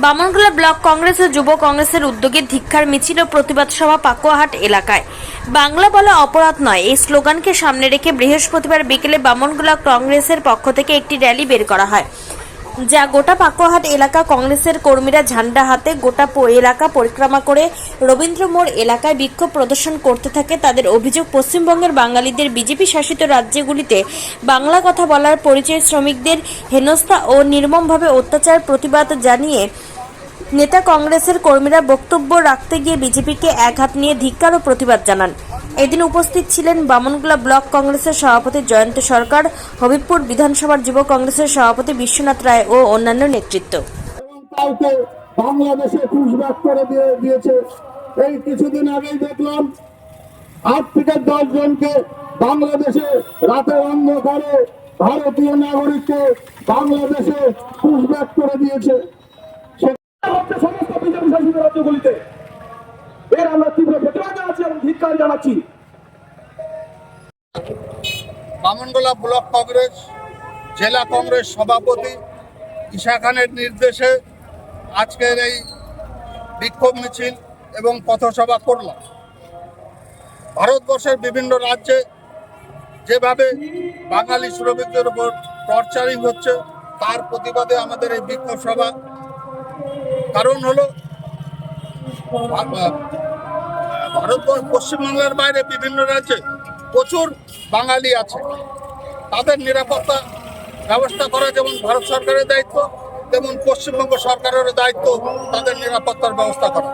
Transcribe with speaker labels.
Speaker 1: Bamangola block Congress ও যুব কংগ্রেসের উদ্যোগে ধিক্ষার মিছিল ও প্রতিবাদ সভা পাকুয়াহাট এলাকায়। বাংলা বলা অপরাধ নয়, এই স্লোগানকে সামনে রেখে বৃহস্পতিবার বিকেলে বামনগোলা কংগ্রেসের পক্ষ থেকে একটি র্যালি বের করা হয়। যা গোটা পাকুয়াহাট এলাকা কংগ্রেসের কর্মীরা ঝান্ডা হাতে গোটা এলাকা পরিক্রমা করে রবীন্দ্র মোড় এলাকায় বিক্ষোভ প্রদর্শন করতে থাকে তাদের অভিযোগ, পশ্চিমবঙ্গের বাঙালিদের বিজেপি শাসিত রাজ্যগুলিতে বাংলা কথা বলার পরিচয় শ্রমিকদের হেনস্থা ও নির্মমভাবে অত্যাচার প্রতিবাদ জানিয়ে নেতা কংগ্রেসের কর্মীরা বক্তব্য রাখতে গিয়ে বিজেপিকে এক হাত নিয়ে ধিক্কার ও প্রতিবাদ জানান। এদিন উপস্থিত ছিলেন বামনগুলা ব্লক কংগ্রেসের সভাপতি জয়ন্ত সরকার হবিবপুর বিধানসভার যুব কংগ্রেসের সভাপতি বিশ্বনাথ রায় ও অন্যান্য নেতৃত্ব।
Speaker 2: বাংলাদেশে পুশব্যাক করে দিয়ে দিয়েছে। এই কিছুদিন আগেই দেখলাম আট থেকে দশ জনকে বাংলাদেশে রাতের অন্ধকারে ভারতীয় নাগরিককে বাংলাদেশে পুশব্যাক করে দিয়েছে। সেটা হচ্ছে সমস্ত বিজেপি শাসিত রাজ্যগুলিতে এর আমরা তীব্র প্রতিবাদ জানাচ্ছি এবং ধিক্কার জানাচ্ছি।
Speaker 3: বামনগোলা ব্লক কংগ্রেস, জেলা কংগ্রেস সভাপতি ঈশা খানের নির্দেশে আজকের এই বিক্ষোভ মিছিল এবং পথসভা করলাম। ভারতবর্ষের বিভিন্ন রাজ্যে যেভাবে বাঙালি শ্রমিকদের উপর টর্চারিং হচ্ছে, তার প্রতিবাদে আমাদের এই বিক্ষোভ সভা। কারণ হলো ভারতবর্ষ, পশ্চিমবাংলার বাইরে বিভিন্ন রাজ্যে প্রচুর বাঙালি আছে। তাদের নিরাপত্তা ব্যবস্থা করা যেমন ভারত সরকারের দায়িত্ব, তেমন পশ্চিমবঙ্গ সরকারের দায়িত্ব তাদের নিরাপত্তার ব্যবস্থা করা।